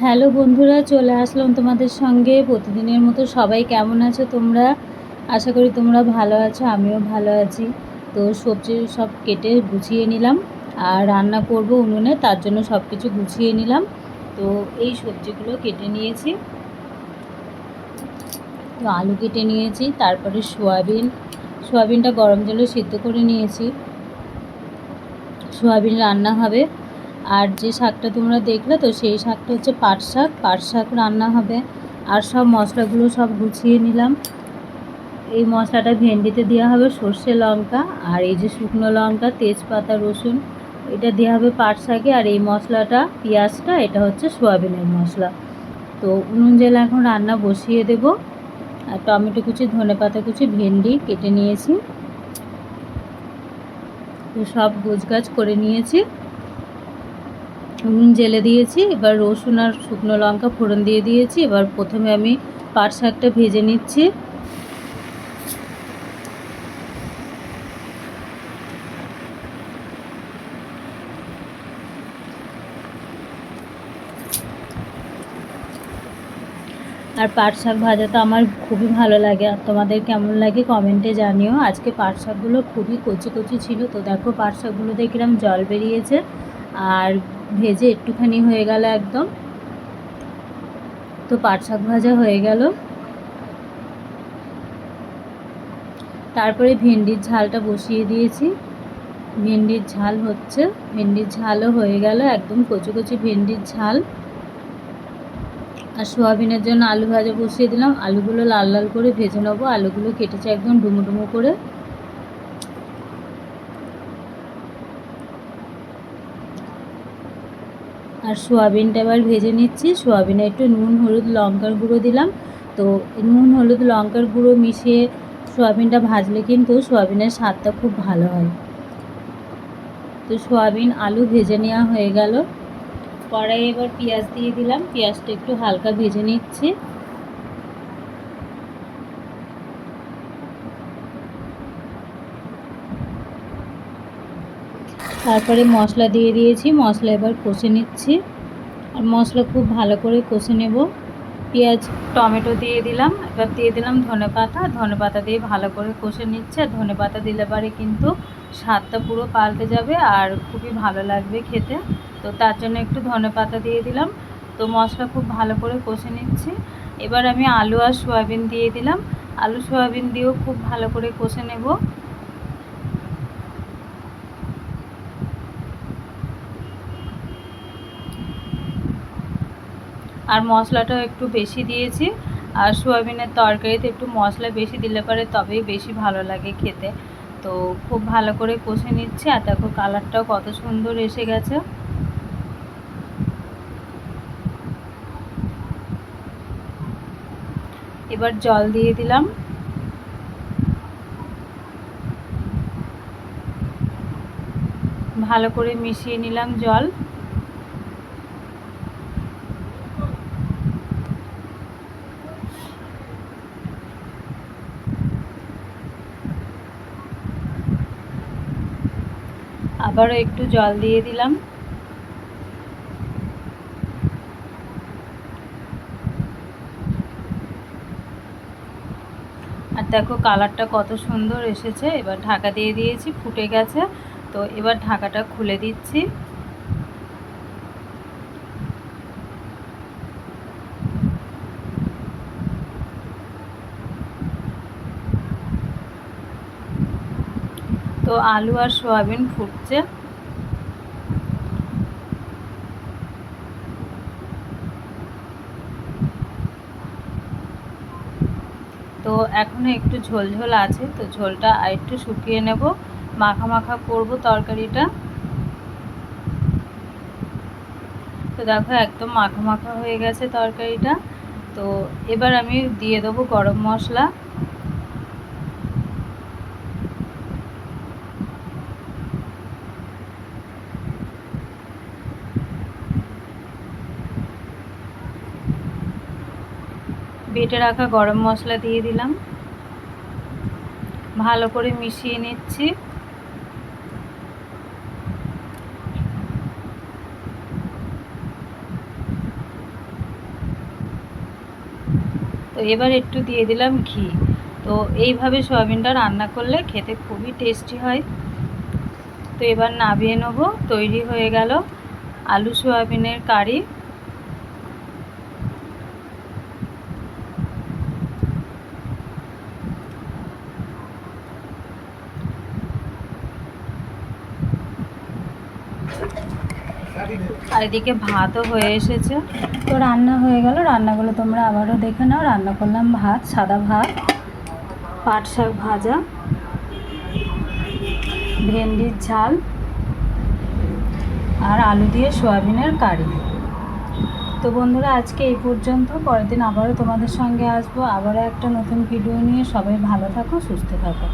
Hello বন্ধুরা, চলে আসলাম তোমাদের সঙ্গে। প্রতিদিনের মতো সবাই কেমন আছো তোমরা? আশা করি তোমরা ভালো আছো, আমিও ভালো আছি। তো সবজি সব কেটে গুছিয়ে নিলাম আর রান্না করব উনুনে, তার জন্য সব কিছু গুছিয়ে নিলাম। তো এই সবজিগুলো কেটে নিয়েছি। তো আলু কেটে নিয়েছি, তারপরে সোয়াবিন। সোয়াবিনটা গরম জলে সিদ্ধ করে নিয়েছি। সোয়াবিন রান্না হবে। আর যে শাকটা তোমরা দেখলে তো সেই শাকটা হচ্ছে পাট শাক। পাট শাক রান্না হবে। আর সব মশলাগুলো সব গুছিয়ে নিলাম। এই মশলাটা ভেন্ডিতে দেওয়া হবে সর্ষে লঙ্কা। আর এই যে শুকনো লঙ্কা, তেজপাতা, রসুন, এটা দেওয়া হবে পাট শাকে। আর এই মশলাটা, পেঁয়াজটা, এটা হচ্ছে সোয়াবিনের মশলা। তো উনুন জেলা এখন রান্না বসিয়ে দেব। আর টমেটো কুচি, ধনে পাতা কুচি, ভেন্ডি কেটে নিয়েছি। তো সব গোছগাছ করে নিয়েছি। উনুন জেলে দিয়েছি, এবার রসুন আর শুকনো লঙ্কা ফোড়ন দিয়ে দিয়েছি, এবার প্রথমে আমি পাট শাকটা ভেজে নিচ্ছি। আর পাট শাক ভাজা তো আমার খুবই ভালো লাগে, আর তোমাদের কেমন লাগে কমেন্টে জানিও। আজকে পাট শাকগুলো খুবই কচি কচি ছিল, তো দেখো পাট শাকগুলো দেখলাম জল বেরিয়েছে। আর ভেজে একটুখানি হয়ে গেল একদম। তো পাট শাক ভাজা হয়ে গেল। তারপরে ভেন্ডির ঝালটা বসিয়ে দিয়েছি। ভেন্ডির ঝাল হচ্ছে, ভেন্ডির ঝালও হয়ে গেল একদম কচি কচি ভেন্ডির ঝাল। আর সোয়াবিনের জন্য আলু ভাজা বসিয়ে দিলাম। আলুগুলো লাল লাল করে ভেজে নেব। আলুগুলো কেটেছে একদম ডুমো ডুমো করে। আর সোয়াবিনটা এবার ভেজে নিচ্ছি। সোয়াবিনে একটু নুন, হলুদ, লঙ্কার গুঁড়ো দিলাম। তো নুন, হলুদ, লঙ্কার গুঁড়ো মিশিয়ে সোয়াবিনটা ভাজলে কিন্তু সোয়াবিনের স্বাদটা খুব ভালো হয়। তো সোয়াবিন, আলু ভেজে নেওয়া হয়ে গেল। কড়াই এবার পেঁয়াজ দিয়ে দিলাম। পেঁয়াজটা একটু হালকা ভেজে নিচ্ছি। তারপরে মশলা দিয়ে দিয়েছি, মশলা এবার কষে নিচ্ছি। আর মশলা খুব ভালো করে কষে নেব। পেঁয়াজ, টমেটো দিয়ে দিলাম, এবার দিয়ে দিলাম ধনে পাতা। ধনে পাতা দিয়ে ভালো করে কষে নিচ্ছে। আর ধনে পাতা দিলে পারে কিন্তু স্বাদটা পুরো পাল্টে যাবে আর খুবই ভালো লাগবে খেতে। তো তার জন্য একটু ধনে পাতা দিয়ে দিলাম। তো মশলা খুব ভালো করে কষে নিচ্ছি। এবার আমি আলু আর সয়াবিন দিয়ে দিলাম। আলু, সয়াবিন দিয়েও খুব ভালো করে কষে নেব। আর মশলাটাও একটু বেশি দিয়েছি। আর সোয়াবিনের তরকারিতে একটু মশলা বেশি দিলে পরে তবেই বেশি ভালো লাগে খেতে। তো খুব ভালো করে কষে নিচ্ছে আর দেখো কালারটাও কত সুন্দর এসে গেছে। এবার জল দিয়ে দিলাম। ভালো করে মিশিয়ে নিলাম জল। আবারও একটু জল দিয়ে দিলাম। আর দেখো কালারটা কত সুন্দর এসেছে। এবার ঢাকা দিয়ে দিয়েছি, ফুটে গেছে। তো এবার ঢাকাটা খুলে দিচ্ছি। তো আলু আর সোয়াবিন ফুটছে। তো এখনও একটু ঝোল ঝোল আছে, তো ঝোলটা আর একটু শুকিয়ে নেব। মাখা মাখা করব তরকারিটা। তো দেখো একদম মাখা মাখা হয়ে গেছে তরকারিটা। তো এবার আমি দিয়ে দেবো গরম মশলা। বেটে রাখা গরম মশলা দিয়ে দিলাম। ভালো করে মিশিয়ে নিচ্ছি। তো এবার একটু দিয়ে দিলাম ঘি। তো এইভাবে সয়াবিনটা রান্না করলে খেতে খুবই টেস্টি হয়। তো এবার নাবিয়ে নেব, তৈরি হয়ে গেল আলু সয়াবিনের কারি। আর এদিকে ভাতও হয়ে এসেছে। তো রান্না হয়ে গেল। রান্নাগুলো তোমরা আবারও দেখে নাও। রান্না করলাম ভাত, সাদা ভাত, পাট শাক ভাজা, ভেন্ডির ঝাল আর আলু দিয়ে সয়াবিনের কারি। তো বন্ধুরা, আজকে এই পর্যন্ত। পরের দিন আবারও তোমাদের সঙ্গে আসব। আবারও একটা নতুন ভিডিও নিয়ে। সবাই ভালো থাকো, সুস্থ থাকো।